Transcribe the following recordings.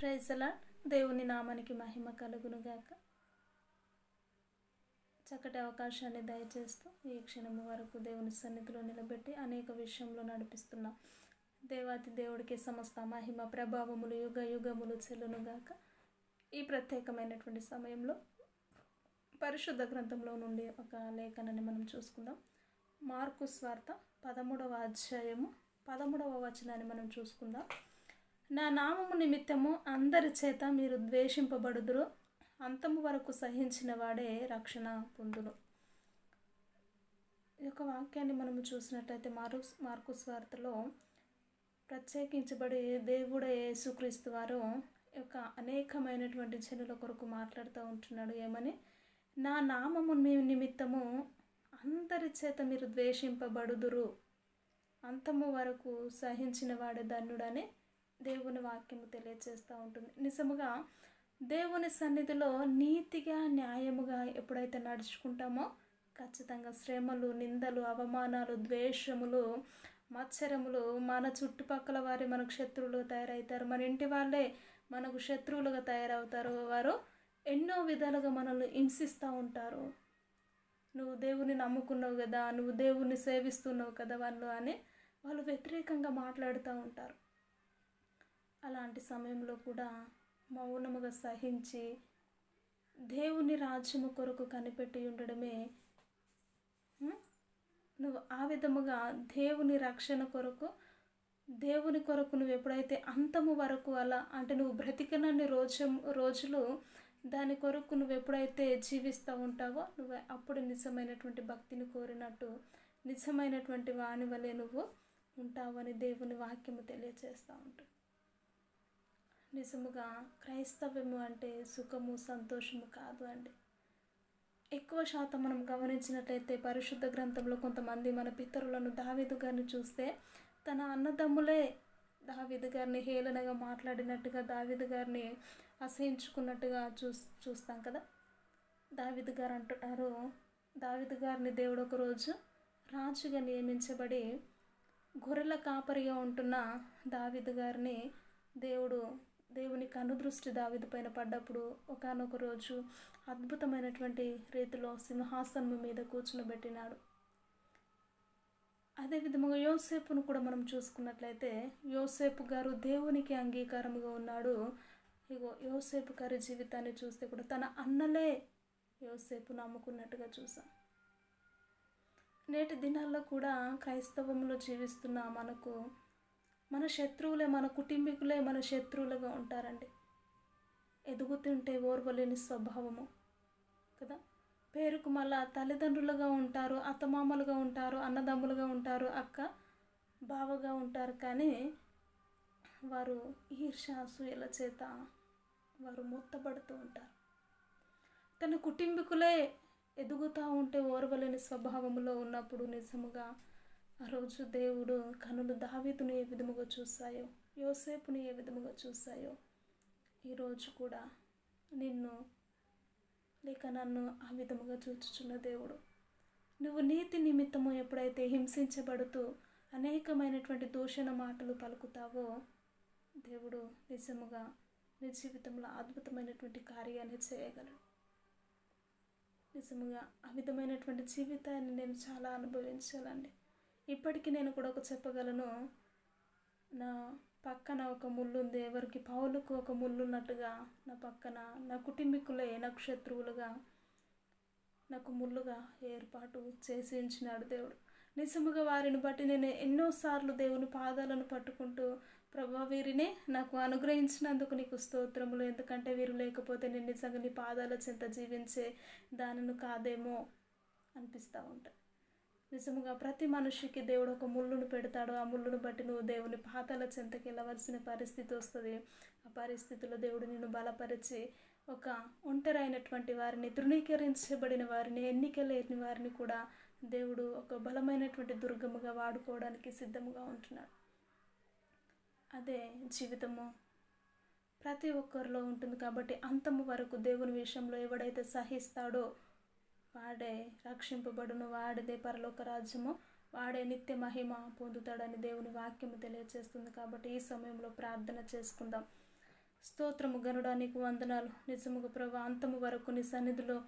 ప్రైజలా దేవుని నామానికి మహిమ కలుగునుగాక. చక్కటి అవకాశాన్ని దయచేస్తూ ఈ క్షణము వరకు దేవుని సన్నిధిలో నిలబెట్టి అనేక విషయంలో నడిపిస్తున్నాం. దేవాతి దేవుడికి సమస్త మహిమ ప్రభావములు యుగ యుగములు చెల్లునుగాక. ఈ ప్రత్యేకమైనటువంటి సమయంలో పరిశుద్ధ గ్రంథంలో నుండి ఒక లేఖనాన్ని మనం చూసుకుందాం. మార్కు స్వార్త పదమూడవ అధ్యాయము పదమూడవ వచనాన్ని మనం చూసుకుందాం. నా నామము నిమిత్తము అందరి చేత మీరు ద్వేషింపబడుదురు. అంతము వరకు సహించిన వాడే రక్షణ పొందును. ఈ యొక్క వాక్యాన్ని మనము చూసినట్లయితే మారు మార్కు స్వార్థలో ప్రత్యేకించబడి దేవుడు యేసుక్రీస్తు వారు యొక్క అనేకమైనటువంటి జనుల కొరకు మాట్లాడుతూ ఉంటున్నాడు. ఏమని? నా నామము నిమిత్తము అందరి చేత మీరు ద్వేషింపబడుదురు. అంతము వరకు సహించిన వాడే ధన్యుడని దేవుని వాక్యము తెలియజేస్తూ ఉంటుంది. నిజముగా దేవుని సన్నిధిలో నీతిగా న్యాయముగా ఎప్పుడైతే నడుచుకుంటామో ఖచ్చితంగా శ్రమలు నిందలు అవమానాలు ద్వేషములు మత్సరములు మన చుట్టుపక్కల వారి మనకు శత్రువులు తయారవుతారు. మన ఇంటి వాళ్ళే మనకు శత్రువులుగా తయారవుతారు. వారు ఎన్నో విధాలుగా మనల్ని హింసిస్తూ ఉంటారు. నువ్వు దేవుని నమ్ముకున్నావు కదా నువ్వు దేవుని సేవిస్తున్నావు కదా వాళ్ళు అని వాళ్ళు వ్యతిరేకంగా మాట్లాడుతూ ఉంటారు. అలాంటి సమయంలో కూడా మౌనముగా సహించి దేవుని రాజ్యము కొరకు కనిపెట్టి ఉండడమే నువ్వు ఆ విధముగా దేవుని రక్షణ కొరకు దేవుని కొరకు నువ్వు ఎప్పుడైతే అంతము వరకు అలా అంటే నువ్వు బ్రతికినన్ని రోజు రోజులు దాని కొరకు నువ్వు ఎప్పుడైతే జీవిస్తూ ఉంటావో నువ్వు అప్పుడు నిజమైనటువంటి భక్తిని కోరినట్టు నిజమైనటువంటి వాణి వలె నువ్వు ఉంటావని దేవుని వాక్యము తెలియజేస్తూ ఉంటుంది. నిజముగా క్రైస్తవ్యము అంటే సుఖము సంతోషము కాదు అండి. ఎక్కువ శాతం మనం గమనించినట్లయితే పరిశుద్ధ గ్రంథంలో కొంతమంది మన పితరులను దావీదు గారిని చూస్తే తన అన్నదమ్ములే దావిదు గారిని హేళనగా మాట్లాడినట్టుగా దావిదు గారిని అసహించుకున్నట్టుగా చూ చూస్తాం కదా. దావిదు గారు అంటున్నారు దావిదు గారిని దేవుడు ఒకరోజు రాజుగా నియమించబడి గొర్రెల కాపరిగా ఉంటున్న దావిదు గారిని దేవుడు దేవుని కనుదృష్టి దావిది పైన పడ్డప్పుడు ఒకానొక రోజు అద్భుతమైనటువంటి రీతిలో సింహాసనం మీద కూర్చునబెట్టినాడు. అదేవిధముగా యోసేపును కూడా మనం చూసుకున్నట్లయితే యోసేపు గారు దేవునికి అంగీకారముగా ఉన్నాడు. ఇగో యోసేపు గారి జీవితాన్ని చూస్తే కూడా తన అన్నలే యోసేపు నమ్ముకున్నట్టుగా చూసాం. నేటి దినాల్లో కూడా క్రైస్తవంలో జీవిస్తున్న మనకు మన శత్రువులే మన కుటుంబీకులే మన శత్రువులుగా ఉంటారండి. ఎదుగుతుంటే ఓర్వలేని స్వభావము కదా? పేరుకు మళ్ళా తల్లిదండ్రులుగా ఉంటారు అత్తమామలుగా ఉంటారు అన్నదమ్ములుగా ఉంటారు అక్క బావగా ఉంటారు. కానీ వారు ఈర్షాసూయల చేత వారు మూత్తబడుతూ ఉంటారు. తన కుటుంబీకులే ఎదుగుతూ ఉంటే ఓర్వలేని స్వభావంలో ఉన్నప్పుడు నిజముగా ఆ రోజు దేవుడు కనులు దావీదును ఏ విధముగా చూస్తాయో యోసేపుని ఏ విధముగా చూస్తాయో ఈరోజు కూడా నిన్ను లేక నన్ను ఆ విధముగా చూచుచున్న దేవుడు. నువ్వు నీతి నిమిత్తము ఎప్పుడైతే హింసించబడుతూ అనేకమైనటువంటి దూషణ మాటలు పలుకుతావో దేవుడు నిజముగా నీ జీవితంలో అద్భుతమైనటువంటి కార్యాన్ని చేయగలడు. నిజముగా ఆ విధమైనటువంటి జీవితాన్ని నేను చాలా అనుభవించాలండి. ఇప్పటికీ నేను కూడా ఒక చెప్పగలను. నా పక్కన ఒక ముళ్ళు ఉంది ఎవరికి పావులకు ఒక ముళ్ళు ఉన్నట్టుగా నా పక్కన నా కుటుంబీకులే నాకు శత్రువులుగా నాకు ముళ్ళుగా ఏర్పాటు చేసి ఉంచినాడు దేవుడు. నిజముగా వారిని బట్టి నేను ఎన్నోసార్లు దేవుని పాదాలను పట్టుకుంటూ ప్రభా వీరిని నాకు అనుగ్రహించినందుకు నీకు స్తోత్రములు. ఎందుకంటే వీరు లేకపోతే నేను నిజంగా నీ పాదాల చెంత జీవించే దానిని కాదేమో అనిపిస్తూ ఉంటాను నిజముగా ప్రతి మనిషికి దేవుడు ఒక ముళ్ళును పెడతాడు. ఆ ముళ్ళును బట్టి నువ్వు దేవుని పాతాల చెంతకి వెళ్ళవలసిన పరిస్థితి వస్తుంది. ఆ పరిస్థితిలో దేవుడు నిన్ను బలపరిచి ఒక ఒంటరైనటువంటి వారిని తృణీకరించబడిన వారిని ఎన్నిక లేని వారిని కూడా దేవుడు ఒక బలమైనటువంటి దుర్గముగా వాడుకోవడానికి సిద్ధముగా ఉంటున్నాడు. అదే జీవితము ప్రతి ఒక్కరిలో ఉంటుంది కాబట్టి అంతము వరకు దేవుని విషయంలో ఎవడైతే సహిస్తాడో వాడే రక్షింపబడును వాడిదే పరలోక రాజ్యము. వాడే నిత్య మహిమ పొందుతాడని దేవుని వాక్యము తెలియజేస్తుంది కాబట్టి ఈ సమయంలో ప్రార్థన చేసుకుందాం. స్తోత్రము గనుడా నీకు వందనాలు. నిజముగా ప్రభు అంతము వరకు నీ సన్నిధిలో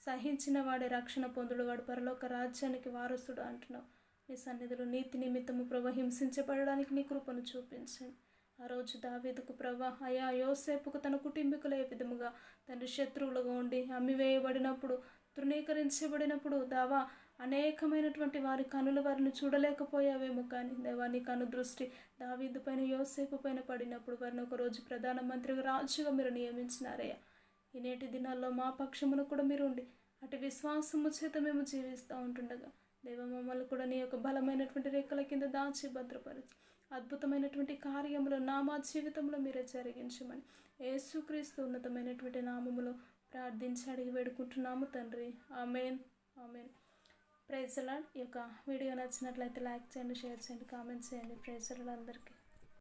సహించిన వాడే రక్షణ పొందుడు వాడు పరలోక రాజ్యానికి వారసుడు అంటున్నావు. నీ సన్నిధిలో నీతి నిమిత్తము ప్రభు హింసించబడడానికి నీ కృపను చూపించండి ఆ రోజు దావేదుకు ప్రభా అయా యోసేపుకు తన కుటుంబీకులు ఏ విధముగా తండ్రి శత్రువులుగా ఉండి అమ్మివేయబడినప్పుడు తృణీకరించబడినప్పుడు దావా అనేకమైనటువంటి వారి కనుల వారిని చూడలేకపోయావేమో కానీ దేవా నీ కను దృష్టి దావీదు పైన యోసేపు పైన పడినప్పుడు వారిని ఒకరోజు ప్రధానమంత్రిగా రాజుగా మీరు నియమించినారయ్యా. ఈ నేటి దినాల్లో మా పక్షమును కూడా మీరు ఉండి అటు విశ్వాసము చేత మేము జీవిస్తూ ఉంటుండగా దేవ మమ్మల్ని కూడా నీ యొక్క బలమైనటువంటి రేఖల కింద దాచి భద్రపరచు. అద్భుతమైనటువంటి కార్యములు నా మా జీవితంలో మీరే జరిగించమని. యేసుక్రీస్తు ఉన్నతమైనటువంటి నామములో ప్రార్థించి అడిగి వేడుకుంటున్నాము తండ్రి. ఆమెన్. ఆమెన్. ప్రైజ్ అలాడ్ ఈ యొక్క వీడియో నచ్చినట్లయితే లైక్ చేయండి షేర్ చేయండి కామెంట్స్ చేయండి. ప్రైజ్ అలాడ్ అందరికీ.